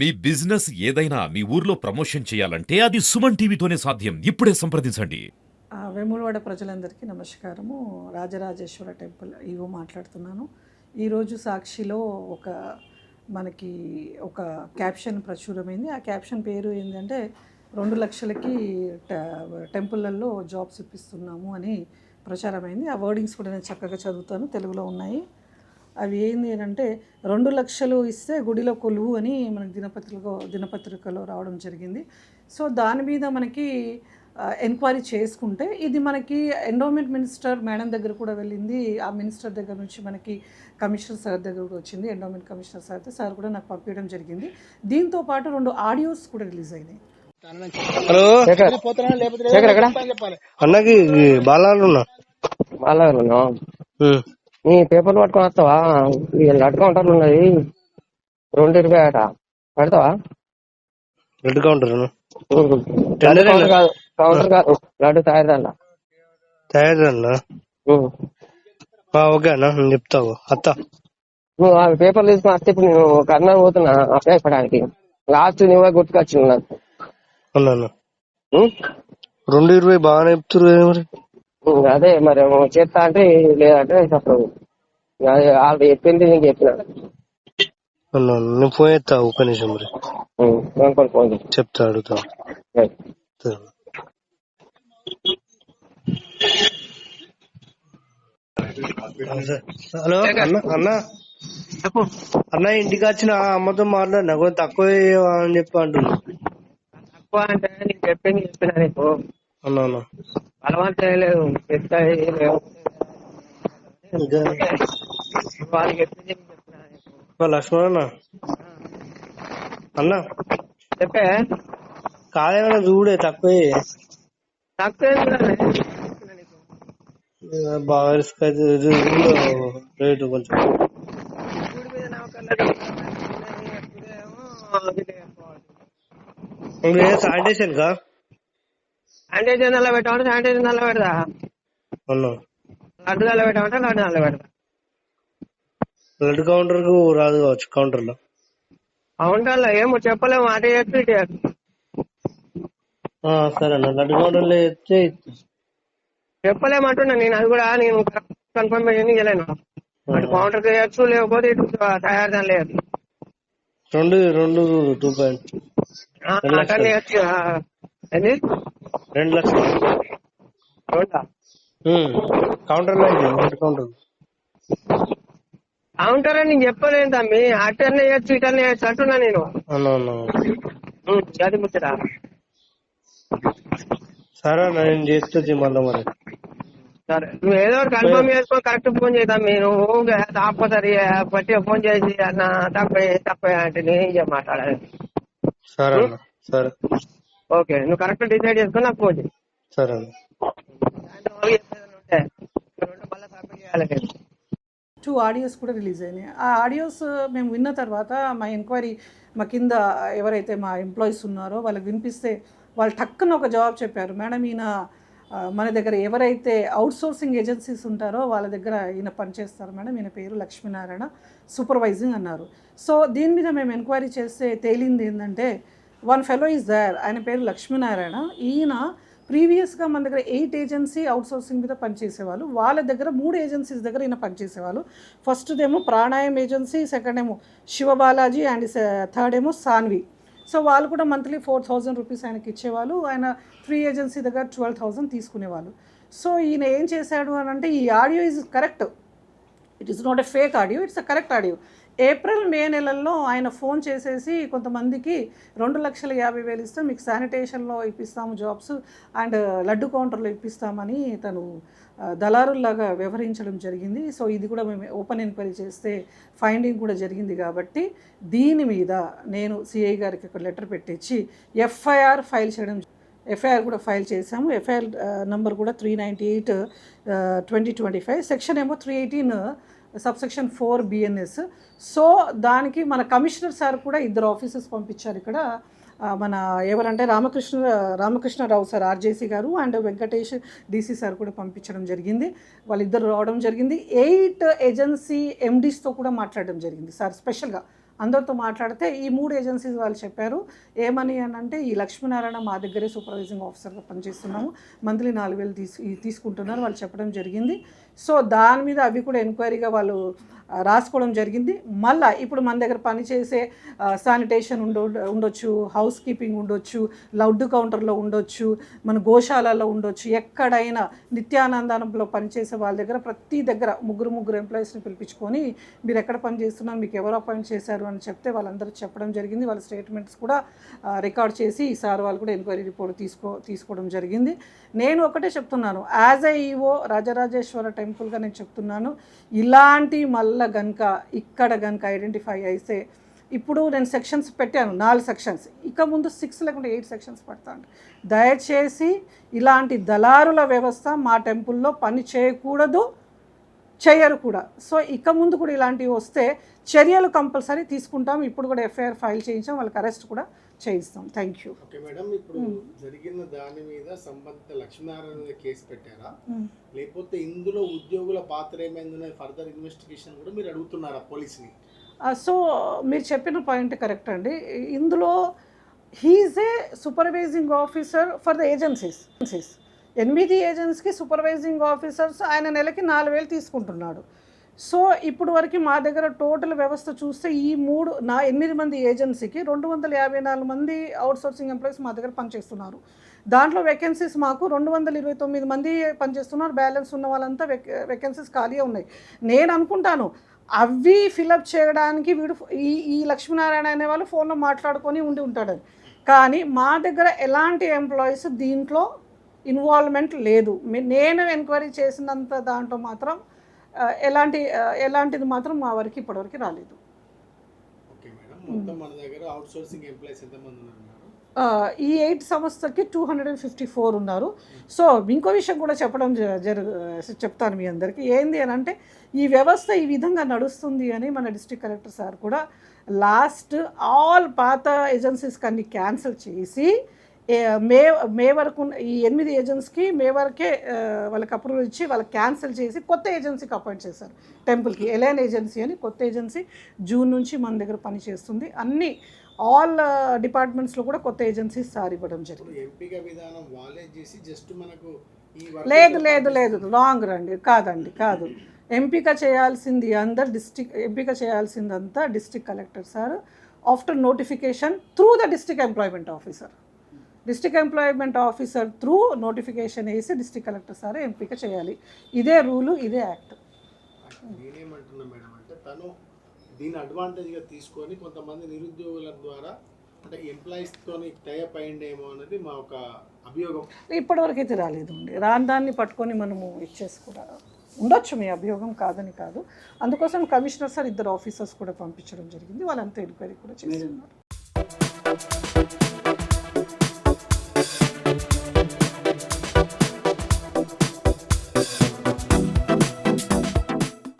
మీ business ఏదైనా మీ ఊర్లో promotion చేయాలంటే అది సుమన్ టీవీతోనే సాధ్యం. ఇప్పుడే సంప్రదించండి. ఆ, వేములవాడ ప్రజలందరికీ నమస్కారము. రాజరాజేశ్వర టెంపుల్ ఈవో మాట్లాడుతున్నాను. ఈరోజు సాక్షిలో ఒక మనకి ఒక క్యాప్షన్ ప్రచురమైంది. ఆ క్యాప్షన్ పేరు ఏంటంటే రెండు లక్షలకి ట- టెంపుల్లలో జాబ్స్ ఇప్పిస్తున్నాము అని ప్రచారమైంది. ఆ వర్డింగ్స్ కూడా నేను చక్కగా చదువుతాను. తెలుగులో ఉన్నాయి. అవి ఏంది అంటే రెండు లక్షలు ఇస్తే గుడిలో కొలువు అని మనకి దినపత్రికలో దినపత్రికలో రావడం జరిగింది. సో దాని మీద మనకి ఎంక్వైరీ చేసుకుంటే ఇది మనకి ఎండోమెంట్ మినిస్టర్ మేడం దగ్గర కూడా వెళ్ళింది. ఆ మినిస్టర్ దగ్గర నుంచి మనకి కమిషనర్ సార్ దగ్గర కూడా వచ్చింది ఎండోమెంట్ కమిషనర్ సార్ సార్ కూడా నాకు పంపించడం జరిగింది. దీంతో పాటు రెండు ఆడియోస్ కూడా రిలీజ్ అయినాయి. హలో? అన్నకి బాలాలు ఉన్నా బాగా నీ పేపర్లు పట్టుకొని వస్తావా? ఈ లడ్ కౌంటర్లు ఉన్నది రెండు ఇరవై అట పెడతావా? రెడ్ కౌంటర్ కౌంటర్ కాదు. కౌంటర్ కాదు. లడ్డు తయారుదల్లా. తయారు అన్న ఓకే అన్న నేను చెప్తావు. అత్త. నువ్వు ఆ పేపర్లు తీసుకొని వస్తే ఇప్పుడు నేను కర్ణాటక పోతున్నా అప్లై చేయడానికి లాస్ట్ నువ్వే గుర్తుకొచ్చింది నాకు? రెండు ఇరవై బాగానే చెప్తున్నారు అదే మరి చేస్తా అంటే లేదంటే చెప్పదు అదే వాళ్ళు చెప్పింది నేను చెప్పిన. అన్న అన్న, నేను ఫోన్ ఎత్తా ఒక్క నిమిషం మరి. ఫోన్. చెప్తా అడుగుతా. హలో అన్న అన్న. చెప్పు. అన్న ఇంటికి వచ్చిన అమ్మతో మాట్లాడినా కొంచెం తక్కువ అని చెప్పి అంటున్నా. తక్కువ అంటే చెప్పింది చెప్పిన నీకు. అన్న. అన్న బలవంతం ఏం లేదు చెప్తా ఏం లేవు ఇంకా వాళ్ళకి చెప్పింది లక్ష్మణ్ అన్న? అన్న చెప్పే కాదేమన్నా చూడే తక్కువే. తక్కువ. బాగా రిస్క్ అయితే రేటు కొంచెం. చూడు మీద నమ్మకం లేదు. ఇదేమో ఇది చేసుకోవాలి. ఇప్పుడు ఏ శానిటేషన్ కా శానిటైజర్ నల్ల పెట్టమంటే శానిటైజర్ నల్ల అన్న లడ్డు నల్ల పెట్టమంటే లడ్డు నల్ల పెడతా. బ్లడ్ కౌంటర్కు రాదు కావచ్చు కౌంటర్లో అవుంటాలో ఏమో చెప్పలేము అటు ఆ, సరే అన్న బ్లడ్ కౌంటర్లో చెప్తే చెప్పలేమంటున్నా నేను అది కూడా నేను కన్ఫర్మేషన్ ఇవ్వలేను అటు కౌంటర్ చేయొచ్చు లేకపోతే ఇటు తయారు లేదు రెండు రెండు టూ పాయింట్. రెండు లక్షలు. Counter counter. కౌంటర్ అని నేను చెప్పలేను తమ్మి. అటెండ్ చేయొచ్చు ఇటెండ్ చేయొచ్చు అంటున్నా నేను. అది ముచ్చట. సరే నేను చేస్తే మళ్ళీ మరి. సరే నువ్వు ఏదో కన్ఫర్మ్ చేసుకో కరెక్ట్ ఫోన్ చేద్దాం నేను తప్పసరి పట్టి ఫోన్ చేసి అన్న తప్ప తప్ప అంటే నేను మాట్లాడాలి? సరే సరే. ఓకే నువ్వు కరెక్ట్ డిసైడ్ చేసుకొని నాకు ఫోన్ చేయి సరే అన్న సాయంత్రం వరకు చెప్పేది ఉంటే రెండు మళ్ళీ సబ్మిట్ చేయాలి నేను. టూ ఆడియోస్ కూడా రిలీజ్ అయినాయి. ఆ ఆడియోస్ మేము విన్న తర్వాత మా ఎంక్వైరీ మా కింద ఎవరైతే మా ఎంప్లాయీస్ ఉన్నారో వాళ్ళకి వినిపిస్తే వాళ్ళు టక్కున ఒక జవాబు చెప్పారు. మేడం ఈయన మన దగ్గర ఎవరైతే అవుట్ సోర్సింగ్ ఏజెన్సీస్ ఉంటారో వాళ్ళ దగ్గర ఈయన పనిచేస్తారు మేడం ఈయన పేరు లక్ష్మీనారాయణ సూపర్వైజింగ్ అన్నారు. సో దీని మీద మేము ఎంక్వైరీ చేస్తే తేలింది ఏంటంటే వన్ ఫెలో ఈజ్ దర్ ఆయన పేరు లక్ష్మీనారాయణ. ఈయన ప్రీవియస్గా మన దగ్గర ఎయిట్ ఏజెన్సీ అవుట్సోర్సింగ్ మీద పనిచేసేవాళ్ళు. వాళ్ళ దగ్గర మూడు ఏజెన్సీస్ దగ్గర ఈయన పనిచేసేవాళ్ళు. ఫస్ట్దేమో ఏమో ప్రాణాయం ఏజెన్సీ సెకండ్ ఏమో శివబాలాజీ అండ్ థర్డ్ ఏమో సాన్వి. సో వాళ్ళు కూడా మంత్లీ ఫోర్ థౌజండ్ రూపీస్ ఆయనకి ఇచ్చేవాళ్ళు. ఆయన ఫ్రీ ఏజెన్సీ దగ్గర ట్వెల్వ్ థౌజండ్ తీసుకునేవాళ్ళు. సో ఈయన ఏం చేశాడు అని అంటే ఈ audio is correct. It is not a fake audio it's a correct audio. April May నెలల్లో ఆయన ఫోన్ చేసేసి కొంతమందికి రెండు లక్షల యాభై వేలు ఇస్తే మీకు శానిటేషన్లో ఇప్పిస్తాము జాబ్స్ అండ్ లడ్డు కౌంటర్లో ఇప్పిస్తామని తను దళారుల్లాగా వ్యవహరించడం జరిగింది. సో ఇది కూడా మేము ఓపెన్ ఎంక్వైరీ చేస్తే ఫైండింగ్ కూడా జరిగింది కాబట్టి దీని మీద నేను సిఐ గారికి ఒక లెటర్ పెట్టించి ఎఫ్ఐఆర్ ఫైల్ చేయడం ఎఫ్ఐఆర్ కూడా ఫైల్ చేశాము. ఎఫ్ఐఆర్ నెంబర్ కూడా three ninety eight twenty twenty five section ఏమో three eighteen subsection four BNS so దానికి మన కమిషనర్ సార్ కూడా ఇద్దరు ఆఫీసర్స్ పంపించారు ఇక్కడ. మన ఎవరంటే రామకృష్ణ రామకృష్ణరావు సార్ ఆర్జేసీ గారు అండ్ వెంకటేష్ డీసీ సార్ కూడా పంపించడం జరిగింది. వాళ్ళిద్దరు రావడం జరిగింది. ఎయిట్ ఏజెన్సీ ఎండీస్తో కూడా మాట్లాడడం జరిగింది సార్ స్పెషల్గా అందరితో మాట్లాడితే ఈ మూడు ఏజెన్సీస్ వాళ్ళు చెప్పారు. ఏమని అని అంటే ఈ లక్ష్మీనారాయణ మా దగ్గరే సూపర్వైజింగ్ ఆఫీసర్గా పనిచేస్తున్నాము. మంత్లీ నాలుగు వేలు తీసు తీసుకుంటున్నారు వాళ్ళు చెప్పడం జరిగింది. సో దాని మీద అవి కూడా ఎంక్వైరీగా వాళ్ళు రాసుకోవడం జరిగింది. మళ్ళా ఇప్పుడు మన దగ్గర పనిచేసే శానిటేషన్ ఉండ ఉండొచ్చు హౌస్ కీపింగ్ ఉండొచ్చు లౌడ్ కౌంటర్లో ఉండొచ్చు మన గోశాలలో ఉండొచ్చు ఎక్కడైనా నిత్యానందంలో పనిచేసే వాళ్ళ దగ్గర ప్రతి దగ్గర ముగ్గురు ముగ్గురు ఎంప్లాయీస్ని పిలిపించుకొని మీరు ఎక్కడ పని చేస్తున్నారు? మీకు ఎవరు అపాయింట్ చేశారు? అని చెప్తే వాళ్ళందరూ చెప్పడం జరిగింది. వాళ్ళ స్టేట్మెంట్స్ కూడా రికార్డ్ చేసి ఈసారి వాళ్ళు కూడా ఎంక్వైరీ రిపోర్ట్ తీసుకో తీసుకోవడం జరిగింది. నేను ఒకటే చెప్తున్నాను. యాజ్ ఎ ఈవో రాజరాజేశ్వర టెంపుల్గా నేను చెప్తున్నాను. ఇలాంటి మళ్ళా గనక ఇక్కడ గనుక ఐడెంటిఫై అయితే ఇప్పుడు నేను సెక్షన్స్ పెట్టాను నాలుగు సెక్షన్స్. ఇక ముందు సిక్స్ లేకుండా ఎయిట్ సెక్షన్స్ పెడతాను. దయచేసి ఇలాంటి దళారుల వ్యవస్థ మా టెంపుల్లో పని చేయకూడదు చేయరు కూడా. సో ఇక ముందు కూడా ఇలాంటివి వస్తే చర్యలు కంపల్సరీ తీసుకుంటాం ఇప్పుడు కూడా ఎఫ్ఐఆర్ ఫైల్ చేయించాం వాళ్ళకి అరెస్ట్ కూడా చేయిస్తాం. Thank you okay madam. ఇప్పుడు జరిగిన దాని మీద సంబంధిత లక్ష్మీనారాయణ మీద కేసు పెట్టారా? లేకపోతే ఇందులో ఉద్యోగుల పాత్ర ఏమైందనే ఫర్దర్ ఇన్వెస్టిగేషన్ కూడా మీరు అడుగుతున్నారా పోలీస్ని? సో మీరు చెప్పిన పాయింట్ కరెక్ట్ అండి. ఇందులో he is a supervising officer for the agencies ఎనిమిది ఏజెన్సీకి సూపర్వైజింగ్ ఆఫీసర్స్ ఆయన నెలకి నాలుగు వేలు తీసుకుంటున్నాడు. సో ఇప్పుడు వరకు మా దగ్గర టోటల్ వ్యవస్థ చూస్తే ఈ మూడు నా ఎనిమిది మంది ఏజెన్సీకి రెండు వందల యాభై నాలుగు మంది అవుట్ సోర్సింగ్ ఎంప్లాయీస్ మా దగ్గర పనిచేస్తున్నారు. దాంట్లో వేకెన్సీస్ మాకు రెండు వందల ఇరవై తొమ్మిది మంది పనిచేస్తున్నారు. బ్యాలెన్స్ ఉన్న వాళ్ళంతా వేకెన్సీస్ ఖాళీ ఉన్నాయి. నేను అనుకుంటాను అవి ఫిలప్ చేయడానికి వీడు ఈ ఈ లక్ష్మీనారాయణ అనే వాళ్ళు ఫోన్లో మాట్లాడుకొని ఉండి ఉంటాడని కానీ మా దగ్గర ఎలాంటి ఎంప్లాయీస్ దీంట్లో ఇన్వాల్వ్మెంట్ లేదు. నేను ఎంక్వైరీ చేసినంత దాంట్లో మాత్రం ఎలాంటి ఎలాంటిది మాత్రం మా వరకు ఇప్పటివరకు రాలేదు. ఈ ఎయిట్ సంస్థకి two hundred and fifty four ఉన్నారు సో ఇంకో విషయం కూడా చెప్పడం జ- జరుగు చెప్తాను మీ అందరికీ. ఏంది అని అంటే ఈ వ్యవస్థ ఈ విధంగా నడుస్తుంది అని మన డిస్ట్రిక్ట్ కలెక్టర్ సార్ కూడా లాస్ట్ ఆల్ పాత ఏజెన్సీస్కి అన్ని క్యాన్సిల్ చేసి మే మే వరకు ఈ ఎనిమిది ఏజెన్సీకి మే వరకే వాళ్ళకి అప్రూవల్ ఇచ్చి వాళ్ళకి క్యాన్సిల్ చేసి కొత్త ఏజెన్సీకి అపాయింట్ చేశారు. టెంపుల్కి ఎలైన్ ఏజెన్సీ అని కొత్త ఏజెన్సీ జూన్ నుంచి మన దగ్గర పనిచేస్తుంది అన్ని ఆల్ డిపార్ట్మెంట్స్లో కూడా కొత్త ఏజెన్సీస్ సార్ ఇవ్వడం జరిగింది. లేదు లేదు లేదు. రాంగ్ రండి. కాదండి కాదు. ఎంపిక చేయాల్సింది అందరు డిస్టిక్ ఎంపిక చేయాల్సిందంతా district collector sir. After notification through the district employment officer. District employment officer through notification వేసి డిస్ట్రిక్ట్ కలెక్టర్ సార్ ఎంపిక చేయాలి. ఇదే రూలు ఇదే యాక్ట్. నేనేమంటున్నా మేడం అంటే తను దీని అడ్వాంటేజ్గా తీసుకొని కొంతమంది నిరుద్యోగుల ద్వారా అంటే ఎంప్లాయీస్ తోని టైప్ అయ్యిండేమో అనేది మా ఒక అభియోగం. ఇప్పటివరకు అయితే రాలేదు అండి. రాని దాన్ని పట్టుకొని మనము ఇచ్చేసుకురా ఉండొచ్చు మీ అభియోగం కాదని కాదు. అందుకోసం కమిషనర్ సార్ ఇద్దరు ఆఫీసర్స్ కూడా పంపించడం జరిగింది. వాళ్ళంతా ఎంక్వైరీ కూడా చేస్తున్నారు.